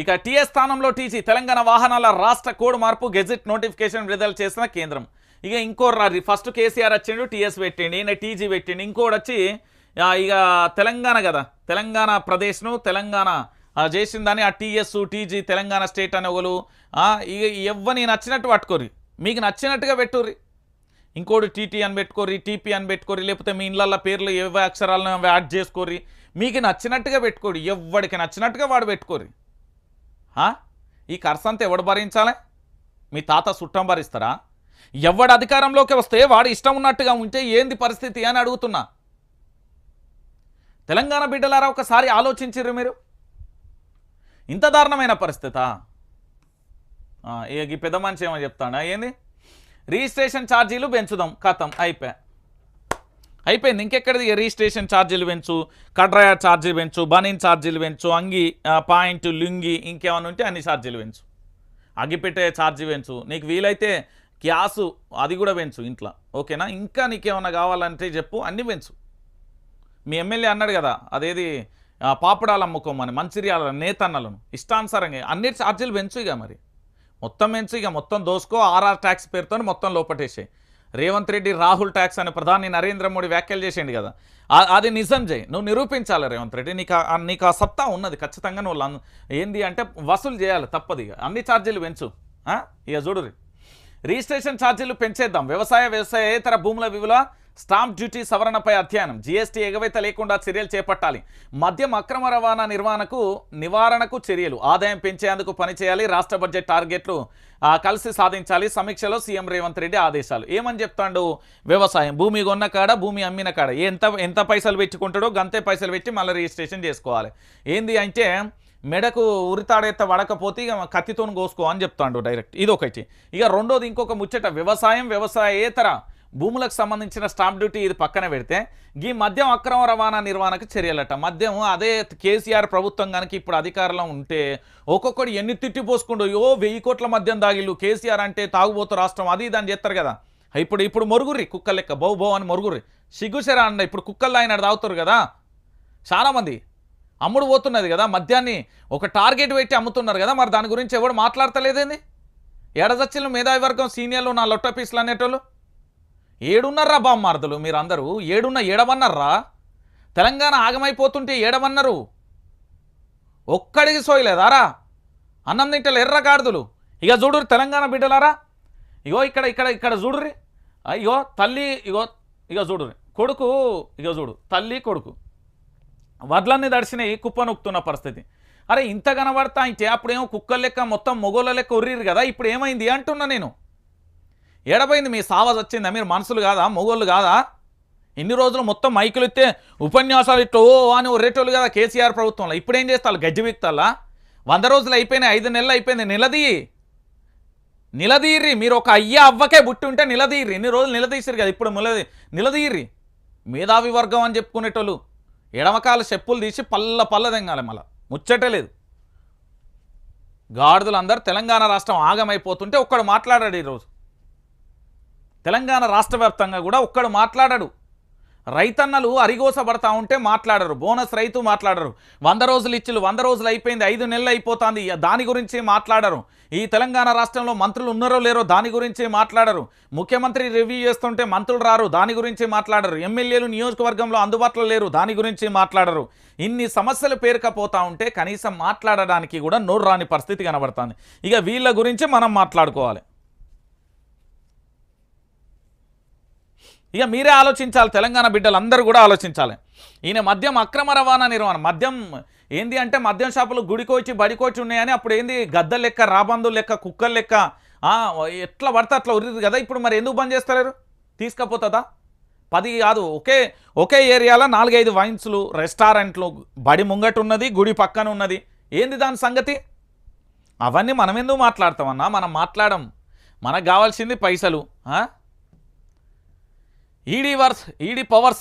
ఇక టీఎస్ స్థానంలో టీజీ తెలంగాణ వాహనాల రాష్ట్ర కోడ్ మార్పు గెజిట్ నోటిఫికేషన్ విడుదల చేసిన కేంద్రం. ఇక ఇంకో రారి ఫస్ట్ కేసీఆర్ వచ్చిండు టీఎస్ పెట్టిండి ఈయన టీజీ పెట్టిండి ఇంకోటి వచ్చి ఇక తెలంగాణ కదా. తెలంగాణ ప్రదేశ్ను తెలంగాణ చేసిందని ఆ టీఎస్ టీజీ తెలంగాణ స్టేట్ అనే ఒకరు ఇక ఎవ్వని నచ్చినట్టు పట్టుకోరి. మీకు నచ్చినట్టుగా పెట్టుర్రి. ఇంకోటి టీటీ అని పెట్టుకోరి టీపీ అని పెట్టుకోరి లేకపోతే మీ ఇళ్ళల్లో పేర్లు ఏవే అక్షరాలను యాడ్ చేసుకోరి మీకు నచ్చినట్టుగా పెట్టుకోరి ఎవడికి నచ్చినట్టుగా వాడు పెట్టుకోరి ఈ ఖర్చు అంతా ఎవడు భరించాలి? మీ తాత సుట్టం భరిస్తారా? ఎవడు అధికారంలోకి వస్తే వాడు ఇష్టం ఉన్నట్టుగా ఉంటే ఏంది పరిస్థితి అని అడుగుతున్నా. తెలంగాణ బిడ్డలారా ఒకసారి ఆలోచించిర్రు మీరు? ఇంత దారుణమైన పరిస్థితా? ఈ పెద్ద మనిషి ఏమో చెప్తాడా? ఏంది? రిజిస్ట్రేషన్ ఛార్జీలు పెంచుదాం. కథం అయిపోయా అయిపోయింది. ఇంకెక్కడిది? రిజిస్ట్రేషన్ ఛార్జీలు పెంచు? కడ్రాయర్ ఛార్జీలు పెంచు? బనిన్ ఛార్జీలు పెంచు? అంగి పాయింట్ లుంగి ఇంకేమైనా ఉంటే అన్ని ఛార్జీలు పెంచు. అగ్గిపెట్టే ఛార్జీ పెంచు. నీకు వీలైతే గ్యాసు అది కూడా పెంచు ఇంట్లో. ఓకేనా? ఇంకా నీకేమైనా కావాలంటే చెప్పు. అన్నీ పెంచు. మీ ఎమ్మెల్యే అన్నాడు కదా అదేది ఆ, పాపడాలు అమ్ముకోమని మంచిర్యాల నేతన్నలను ఇష్టానుసారంగా అన్ని ఛార్జీలు పెంచు ఇక మరి. మొత్తం పెంచు ఇక మొత్తం దోసుకో ఆర్ఆర్ ట్యాక్స్ పేరుతో మొత్తం లోపటేసాయి. రేవంత్ రెడ్డి రాహుల్ ట్యాక్స్ అని ప్రధాని నరేంద్ర మోడీ వ్యాఖ్యలు చేసిండు కదా. అది నిజం చేయి నువ్వు నిరూపించాలి రేవంత్ రెడ్డి. నీకు ఆ- నీకు ఆ సత్తా ఉన్నది ఖచ్చితంగా నువ్వు ఏంది అంటే వసూలు చేయాలి తప్పదు ఇక. అన్ని ఛార్జీలు పెంచు. ఇక చూడు రిజిస్ట్రేషన్ ఛార్జీలు పెంచేద్దాం. వ్యవసాయ వ్యవసాయేతర భూముల విలువ స్టాంప్ డ్యూటీ సవరణపై అధ్యయనం. జీఎస్టీ ఎగవేత లేకుండా చర్యలు చేపట్టాలి. మద్యం అక్రమ రవాణా నిర్వహణకు నివారణకు చర్యలు. ఆదాయం పెంచేందుకు పనిచేయాలి రాష్ట్ర బడ్జెట్ టార్గెట్లు కలిసి సాధించాలి. సమీక్షలో సీఎం రేవంత్ రెడ్డి ఆదేశాలు. ఏమని చెప్తాడు? వ్యవసాయం. భూమి కొన్న కాడ భూమి అమ్మిన కాడ. ఎంత ఎంత పైసలు పెట్టుకుంటాడో గంతే పైసలు పెట్టి మళ్ళీ రిజిస్ట్రేషన్ చేసుకోవాలి. ఏంది అంటే మెడకు ఉరితాడేత వడకపోతే ఇక కత్తితో కోసుకో అని చెప్తాడు డైరెక్ట్. ఇది ఒకటి ఇక రెండోది ఇంకొక ముచ్చట. వ్యవసాయం వ్యవసాయేతర. భూములకు సంబంధించిన స్టాంప్ డ్యూటీ ఇది పక్కన పెడితే ఈ మద్యం అక్రమ రవాణా నిర్వహణకు చర్యలట. మద్యం అదే కేసీఆర్ ప్రభుత్వం కనుక ఇప్పుడు అధికారంలో ఉంటే ఒక్కొక్కడు ఎన్ని తిట్టి పోసుకుంటూ ఓ వెయ్యి కోట్ల మద్యం దాగిళ్ళు కేసీఆర్ అంటే తాగుబోతు రాష్ట్రం అది ఇది అని చెప్తారు కదా. ఇప్పుడు ఇప్పుడు మొరుగుర్రి కుక్క లెక్క బౌ బౌ అని మొరుగుర్రి. సిగ్గుసరా అండ ఇప్పుడు కుక్కల్లో ఆయన తాగుతారు కదా. చాలామంది అమ్ముడు పోతున్నది కదా మద్యాన్ని ఒక టార్గెట్ పెట్టి అమ్ముతున్నారు కదా మరి దాని గురించి ఎవడు మాట్లాడతలేదేంది? ఎడదచ్చిలు మేధావి వర్గం సీనియర్లు నా లొట్టపీసులు అనేటోళ్ళు? ఏడున్నర్రా బామ్మార్దులు మీరందరూ ఏడున్న ఏడమన్నర్రా తెలంగాణ ఆగమైపోతుంటే ఏడమన్నారు ఒక్కడికి సోయలేదారా అన్నం తింటలు ఎర్ర గాడిదలు. ఇక చూడురు తెలంగాణ బిడ్డలారా. ఇగో ఇక్కడ ఇక్కడ ఇక్కడ చూడుర్రి. అయ్యో తల్లి ఇగో ఇక చూడుర్రి. కొడుకు ఇక చూడు. తల్లి కొడుకు. వడ్లన్నీ దడిచినాయి కుప్ప నొక్కుతున్న పరిస్థితి. అరే ఇంత కనబడతా అయితే అప్పుడేమో కుక్కల లెక్క మొత్తం మొగోళ్ళ లెక్క ఉర్రిరు కదా. ఇప్పుడు ఏమైంది అంటున్నా నేను. ఏడపోయింది మీ సావాజ్ వచ్చిందా? మీరు మనసులు కాదా? మొగోళ్ళు కాదా? ఇన్ని రోజులు మొత్తం మైకులు ఇస్తే ఉపన్యాసాలు ఇట్లా ఓ అని ఒరేటోళ్ళు కదా కేసీఆర్ ప్రభుత్వంలో. ఇప్పుడు ఏం చేస్తారు గజ్జి వ్యక్తాలా వంద రోజులు అయిపోయినాయి ఐదు నెలలు అయిపోయింది నిలదీ నిలదీర్రి. మీరు ఒక అయ్య అవ్వకే బుట్టి ఉంటే నిలదీర్రి. ఇన్ని రోజులు నిలదీసిరు కదా ఇప్పుడు నిలదీ నిలదీర్రి. మేధావి వర్గం అని చెప్పుకునేటోళ్ళు ఎడమకాల చెప్పులు తీసి పల్ల పల్ల తెంగాలి మళ్ళా. ముచ్చటే లేదు. గాడిదలు అందరు తెలంగాణ రాష్ట్రం ఆగమైపోతుంటే ఒక్కడు మాట్లాడాడు ఈరోజు. తెలంగాణ రాష్ట్ర వ్యాప్తంగా కూడా ఒక్కడు మాట్లాడాడు. రైతన్నలు అరిగోసబడతా ఉంటే మాట్లాడరు. బోనస్ రైతు మాట్లాడరు. వంద రోజులు ఇచ్చిలు వంద రోజులు అయిపోయింది ఐదు నెలలు అయిపోతుంది దాని గురించి మాట్లాడరు. ఈ తెలంగాణ రాష్ట్రంలో మంత్రులు ఉన్నారో లేరో దాని గురించి మాట్లాడరు. ముఖ్యమంత్రి రివ్యూ చేస్తుంటే మంత్రులు రారు దాని గురించి మాట్లాడరు. ఎమ్మెల్యేలు నియోజకవర్గంలో అందుబాటులో లేరు దాని గురించి మాట్లాడరు. ఇన్ని సమస్యలు పేరుకపోతా ఉంటే కనీసం మాట్లాడడానికి కూడా నోరు రాని పరిస్థితి కనబడుతుంది. ఇక వీళ్ళ గురించి మనం మాట్లాడుకోవాలి. ఇక మీరే ఆలోచించాలి తెలంగాణ బిడ్డలందరూ కూడా ఆలోచించాలి. ఈయన మద్యం అక్రమ రవాణా నిర్వహణ మద్యం ఏంది అంటే మద్యం షాపులు గుడికోచి బడికోచి ఉన్నాయని అప్పుడు ఏంది? గద్ద లెక్క రాబందు లెక్క కుక్కలు లెక్క ఎట్లా పడితే అట్లా ఉరిది కదా ఇప్పుడు మరి ఎందుకు బంద్ చేస్తలేరు? తీసుకపోతుందా? పది కాదు ఒకే ఒకే ఏరియాలో నాలుగైదు వైన్స్లు రెస్టారెంట్లు బడి ముంగట ఉన్నది గుడి పక్కన ఉన్నది. ఏంది దాని సంగతి? అవన్నీ మనం ఎందుకు మాట్లాడతామన్నా మనం మాట్లాడం. మనకు కావాల్సింది పైసలు ఈడీ వర్స్ ఈడీ పవర్స్